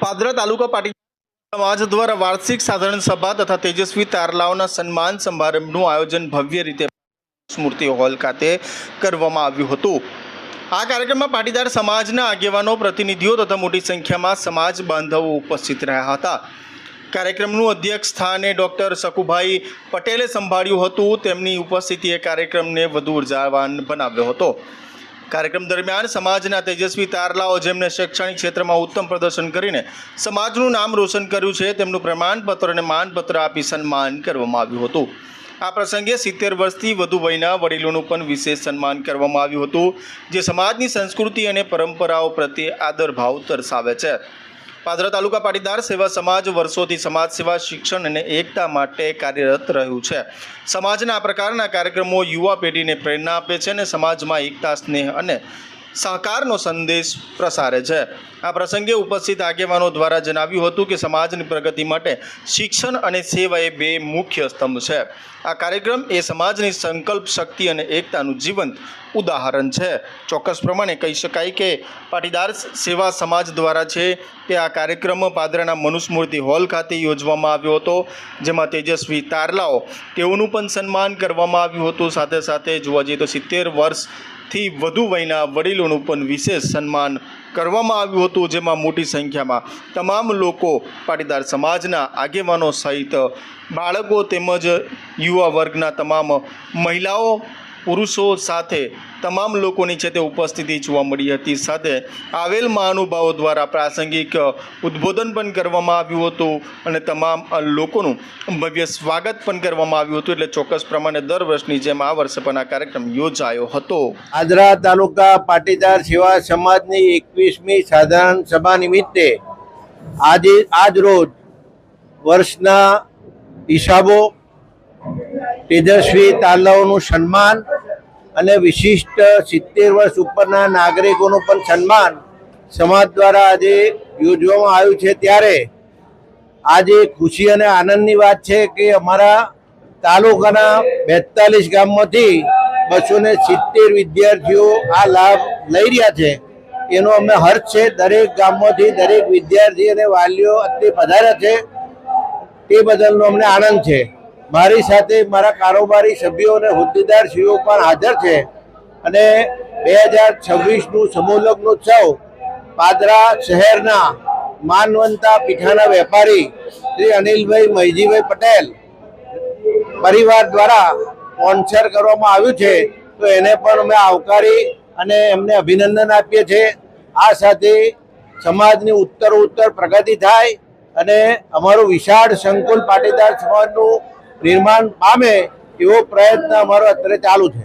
પાદરા તાલુકા પાટી સમાજ દ્વારા વાર્ષિક સાધારણ સભા તથા તેજસ્વી તારલાઓના સન્માન સમારંભનું આયોજન ભવ્ય રીતે સ્મૃતિ હોલ ખાતે કરવામાં આવ્યું હતું. આ કાર્યક્રમમાં પાટીદાર સમાજના આગેવાનો, પ્રતિનિધિઓ તથા મોટી સંખ્યામાં સમાજ બાંધવો ઉપસ્થિત રહ્યા હતા. કાર્યક્રમનું અધ્યક્ષ સ્થાને ડૉક્ટર સકુભાઈ પટેલે સંભાળ્યું હતું. તેમની ઉપસ્થિતિએ કાર્યક્રમને વધુ ઉર્જાવાન બનાવ્યો હતો. કાર્યક્રમ દરમિયાન સમાજના તેજસ્વી તારલાઓ જેમને શૈક્ષણિક ક્ષેત્રમાં ઉત્તમ પ્રદર્શન કરીને સમાજનું નામ રોશન કર્યું છે, તેમનું પ્રમાણપત્ર અને માનપત્ર આપી સન્માન કરવામાં આવ્યું હતું. આ પ્રસંગે સિત્તેર વર્ષથી વધુ વયના વડીલોનું પણ વિશેષ સન્માન કરવામાં આવ્યું હતું, જે સમાજની સંસ્કૃતિ અને પરંપરાઓ પ્રત્યે આદરભાવ દર્શાવે છે. પાદરા તાલુકા પાટીદાર સેવા સમાજ વર્ષોથી સમાજ સેવા, શિક્ષણ અને એકતા માટે કાર્યરત રહ્યું છે. સમાજના આ પ્રકારના કાર્યક્રમો યુવા પેઢીને પ્રેરણા આપે છે અને સમાજમાં એકતા, સ્નેહ અને સહકારનો સંદેશ પ્રસારે છે. આ પ્રસંગે ઉપસ્થિત આગેવાનો દ્વારા જણાવ્યું હતું કે સમાજની પ્રગતિ માટે શિક્ષણ અને સેવા એ બે મુખ્ય સ્તંભ છે. આ કાર્યક્રમ એ સમાજની સંકલ્પ શક્તિ અને એકતાનું જીવંત ઉદાહરણ છે. ચોક્કસ પ્રમાણે કહી શકાય કે પાટીદાર સેવા સમાજ દ્વારા છે તે આ કાર્યક્રમ પાદરાના મનુસ્મૃતિ હોલ ખાતે યોજવામાં આવ્યો હતો, જેમાં તેજસ્વી તારલાઓ તેઓનું પણ સન્માન કરવામાં આવ્યું હતું. સાથે સાથે જોવા જઈએ તો સિત્તેર વર્ષથી વધુ વયના વડીલોનું પણ વિશેષ સન્માન કરવામાં આવ્યું હતું, જેમાં મોટી સંખ્યામાં તમામ લોકો પાટીદાર સમાજના આગેવાનો સહિત બાળકો તેમજ યુવા વર્ગના તમામ મહિલાઓ પુરુષો સાથે તમામ લોકોની છે તે ઉપસ્થિતિ જોવા મળી હતી. સાથે આવેલ મહાનુભાવો દ્વારા પ્રાસંગિક ઉદ્બોધન પણ કરવામાં આવ્યું હતું અને તમામ લોકોનું ભવ્ય સ્વાગત પણ કરવામાં આવ્યું હતું. એટલે ચોક્કસ પ્રમાણે દર વર્ષની જેમ આ વર્ષે પણ આ કાર્યક્રમ યોજાયો હતો. આદરા તાલુકા પાટીદાર સેવા સમાજની એકવીસમી સાધારણ સભા નિમિત્તે આજે, આજ રોજ વર્ષના હિસાબો તેજસ્વી તાલાઓનું સન્માન અને વિશિષ્ટ સિત્તેર વર્ષ ઉપરના નાગરિકોનું પણ સન્માન સમાજ દ્વારા આજે યોજવામાં આવ્યું છે. ત્યારે આજે ખુશી અને આનંદની વાત છે કે અમારા તાલુકાના બેતાલીસ ગામમાંથી બસો ને સિત્તેર વિદ્યાર્થીઓ આ લાભ લઈ રહ્યા છે. એનો અમે હર્ષ છે. દરેક ગામમાંથી દરેક વિદ્યાર્થી અને વાલીઓ અત્યારે પધાર્યા છે. તે બદલનો અમને આનંદ છે. મારી સાથે મારા કારોબારી સભ્યો અને હોદ્દેદારશ્રીઓ પણ હાજર છે. અને બે હજાર છવ્વીસનું સમૂહ લગ્નોત્સવ પાદરા શહેરના માનવંતા પીઠાના વેપારી શ્રી અનિલભાઈ મહીજીભાઈ પટેલ પરિવાર દ્વારા સ્પોન્સર કરવામાં આવ્યું છે. તો એને પણ અમે આવકારી અને એમને અભિનંદન આપીએ છીએ. આ સાથે સમાજની ઉત્તર ઉત્તર પ્રગતિ થાય અને અમારું વિશાળ સંકુલ પાટીદાર સમાજનું નિર્માણ પામે એવો પ્રયત્ન અમારો અત્યારે ચાલુ છે.